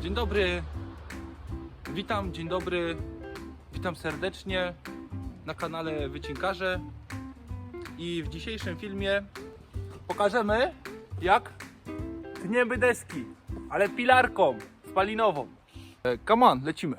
Dzień dobry. Witam, dzień dobry. Witam serdecznie na kanale Wycinkarze. I w dzisiejszym filmie pokażemy jak tniemy deski, ale pilarką spalinową. E, Come on, lecimy.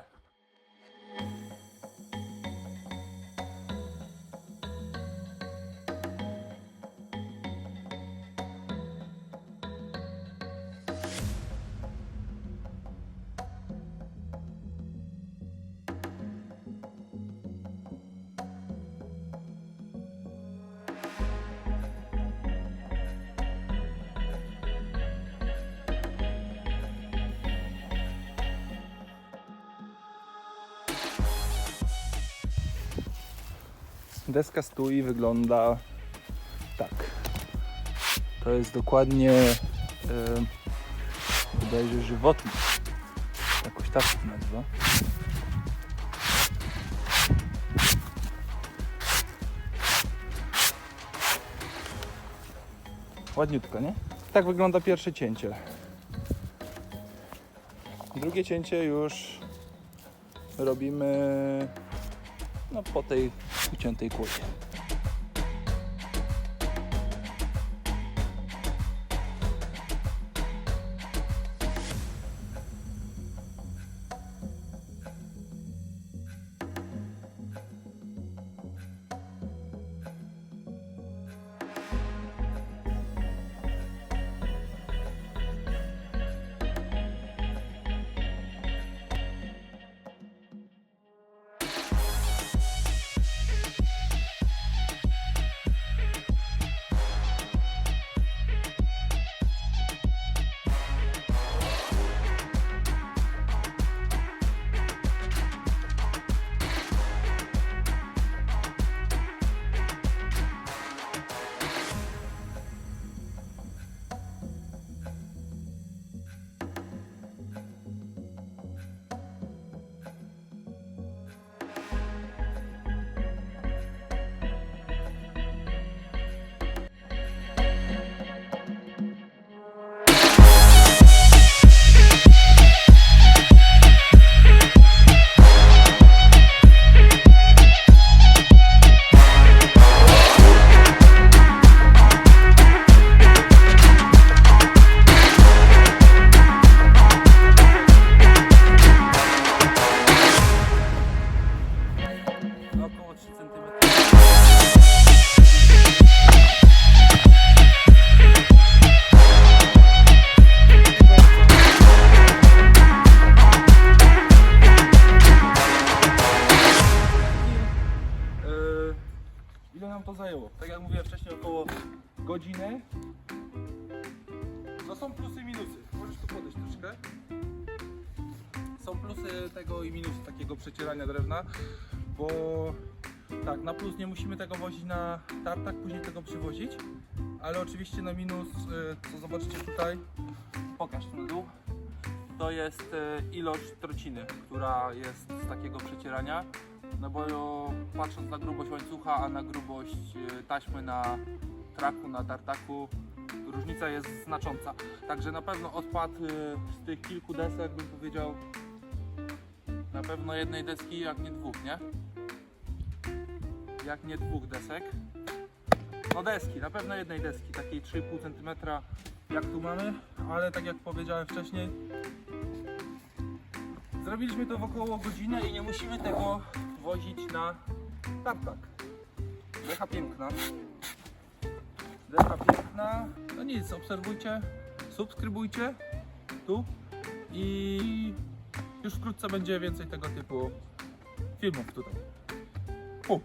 Deska stół i wygląda tak. To jest dokładnie e, bodajże żywotnik. Jakoś tak się nazywa. Ładniutko, nie? Tak wygląda pierwsze cięcie. Drugie cięcie już robimy no, po tej uciętej kłodzie. To zajęło? Tak jak mówiłem wcześniej, około godziny. No są plusy i minusy. Możesz tu podejść troszkę. Są plusy tego i minusy takiego przecierania drewna, bo tak, na plus nie musimy tego wozić na tartak, później tego przywozić, ale oczywiście na minus, y, co zobaczycie tutaj, pokaż ten dół, to jest y, ilość trociny, która jest z takiego przecierania, no bo patrząc na grubość łańcucha, a na grubość y, taśmy na traku, na tartaku, różnica jest znacząca. Także na pewno odpad y, z tych kilku desek bym powiedział na pewno jednej deski, jak nie dwóch, nie? Jak nie dwóch desek. No deski, na pewno jednej deski, takiej 3,5 cm jak tu mamy, ale tak jak powiedziałem wcześniej, zrobiliśmy to w około godzinę i nie musimy tego wozić na tartak. Decha piękna. Decha piękna. No nic, obserwujcie, subskrybujcie tu i już wkrótce będzie więcej tego typu filmów tutaj. Fu.